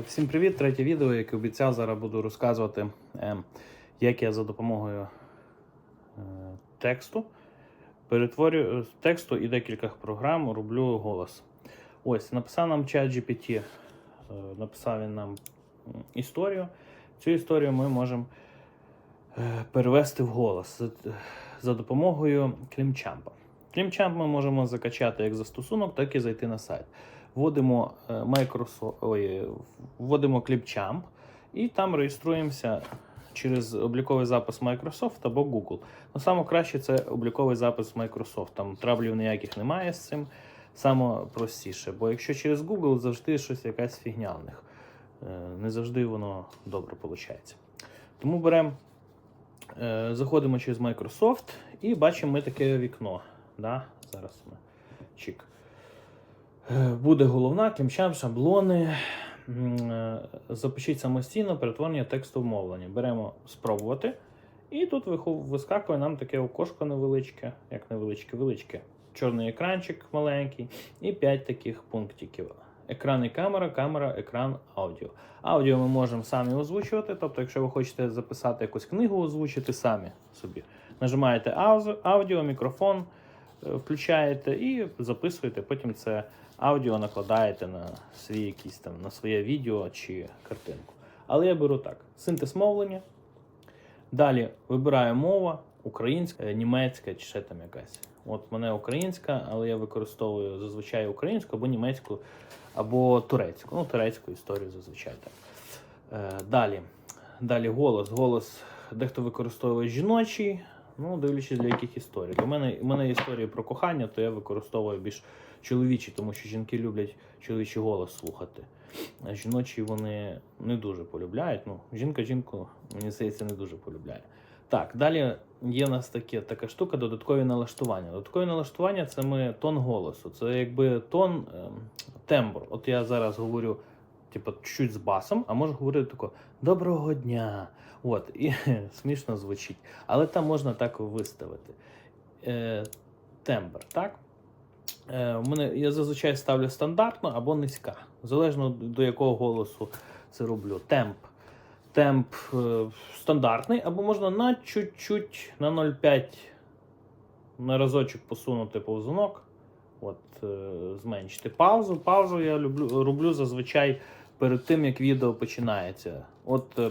Е, Всім привіт! Третє відео, яке обіцяв, зараз буду розказувати, е, як я за допомогою е, тексту перетворюю з тексту і декількох програм роблю голос. Ось, написав нам чат GPT, е, написав він нам історію. Цю історію ми можемо е, перевести в голос за допомогою клімчампа. Клімчамп ми можемо закачати як застосунок, так і зайти на сайт. Вводимо е, Microsoft, ой, вводимо Clipchamp і там реєструємося через обліковий запис Microsoft або Google. Ну, саме краще це обліковий запис Microsoft. Там траблів ніяких немає з цим. Саме простіше. Бо якщо через Google завжди щось якась фігня в них. Е, Не завжди воно добре виходить. Тому беремо, е, заходимо через Microsoft і бачимо ми таке вікно. Да? Зараз ми чик. Буде головна, клімчам, шаблони. Е, Запишіть самостійно перетворення тексту в мовлення. Беремо спробувати. І тут вискакує нам таке окошко невеличке, як невеличке, величке. Чорний екранчик маленький, і 5 таких пунктиків. Екран і камера, камера, екран, аудіо. Аудіо ми можемо самі озвучувати. Тобто, якщо ви хочете записати якусь книгу, озвучити самі собі. Нажимаєте аудіо, мікрофон, е, включаєте і записуєте. Потім це аудіо накладаєте на свій якийсь там на своє відео чи картинку. Але я беру так: синтез мовлення. Далі вибираю мова, українська, е, німецька чи ще там якась. От мене українська, але я використовую зазвичай українську або німецьку, або турецьку. Ну, турецьку історію зазвичай так. Е, далі. Далі голос. Голос дехто використовує жіночий, ну, дивлячись для яких історій. Для мене, у мене історії про кохання, то я використовую більш чоловічі, тому що жінки люблять чоловічий голос слухати. А жіночі вони не дуже полюбляють. Ну, жінка жінку, мені здається, не дуже полюбляє. Так, далі є в нас таке, така штука, додаткові налаштування. Додаткові налаштування це ми тон голосу. Це якби тон, ем, тембр. От я зараз говорю, типу, чуть з басом, а можу говорити тако доброго дня. От, і смішно звучить. Але там можна так виставити. Е, тембр, так? Е, у мене, я зазвичай ставлю стандартно або низька. Залежно до якого голосу це роблю. Темп. Темп е, стандартний, або можна на чуть-чуть на 0,5 на разочок посунути повзунок. От, е, зменшити паузу. Паузу я люблю, роблю зазвичай перед тим, як відео починається. От е,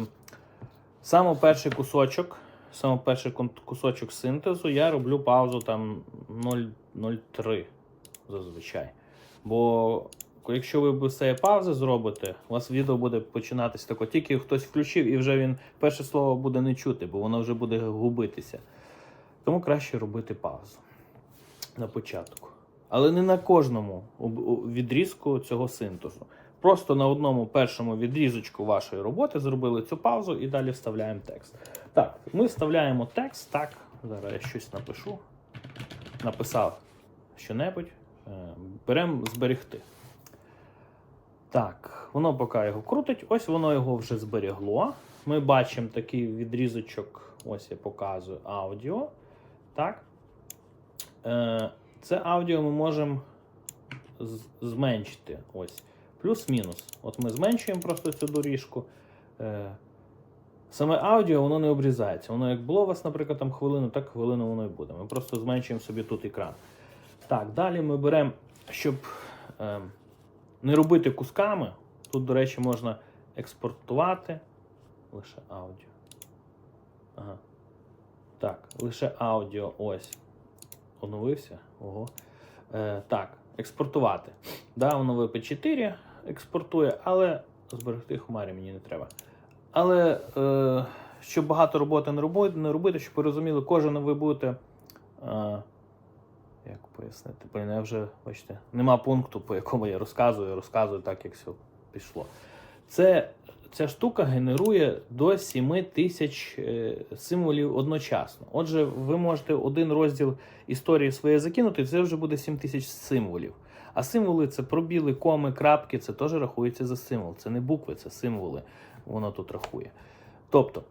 саме перший кусочок, саме перший кусочок синтезу я роблю паузу там 0,03 зазвичай. Бо якщо ви без паузи зробите, у вас відео буде починатися тако. Тільки хтось включив і вже він перше слово буде не чути, бо воно вже буде губитися. Тому краще робити паузу на початку. Але не на кожному відрізку цього синтезу. Просто на одному першому відрізочку вашої роботи зробили цю паузу і далі вставляємо текст. Так, ми вставляємо текст. Так, зараз я щось напишу. Написав що-небудь. Е, Беремо зберегти. Так, воно поки його крутить, ось воно його вже зберігло. Ми бачимо такий відрізочок, ось я показую аудіо. Так. Е, Це аудіо ми можемо зменшити. Ось. Плюс-мінус. От ми зменшуємо просто цю доріжку. Е, Саме аудіо воно не обрізається. Воно як було у вас, наприклад, там хвилину, так хвилину воно і буде. Ми просто зменшуємо собі тут екран. Так, далі ми беремо, щоб е, не робити кусками. Тут, до речі, можна експортувати лише аудіо. Ага. Так, лише аудіо ось. Оновився. Ого. Е, так, експортувати. Да, воно VP4 експортує, але зберегти хмарі мені не треба. Але е, щоб багато роботи не робити, не робити, щоб ви розуміли, кожен ви будете. Е, як пояснити? Блін, я вже, бачите, нема пункту, по якому я розказую, розказую так, як все пішло. Це, ця штука генерує до 7 тисяч е, символів одночасно. Отже, ви можете один розділ історії своєї закинути, і це вже буде 7 тисяч символів. А символи це пробіли, коми, крапки, це теж рахується за символ. Це не букви, це символи. Воно тут рахує. Тобто,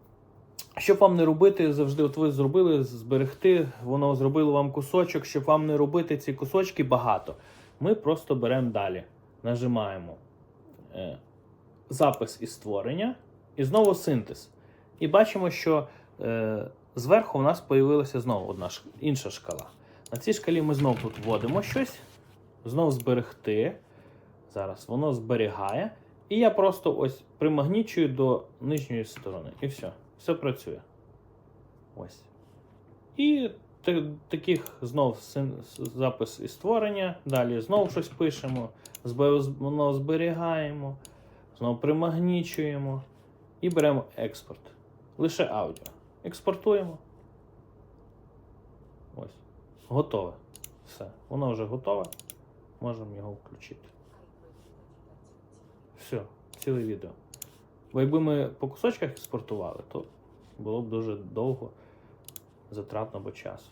щоб вам не робити, завжди от ви зробили зберегти, воно зробило вам кусочок, щоб вам не робити ці кусочки багато. Ми просто беремо далі, нажимаємо е, запис і створення, і знову синтез. І бачимо, що е, зверху у нас появилася знову одна інша шкала. На цій шкалі ми знову тут вводимо щось, знову зберегти. Зараз воно зберігає. І я просто ось примагнічую до нижньої сторони. І все. Все працює. Ось. І та- таких знов запис і створення. Далі знову щось пишемо, воно зберігаємо, знову примагнічуємо і беремо експорт. Лише аудіо. Експортуємо. Ось. Готове. Все. Воно вже готове. Можемо його включити. Все, ціле відео. Бо якби ми по кусочках експортували, то було б дуже довго затратно по часу.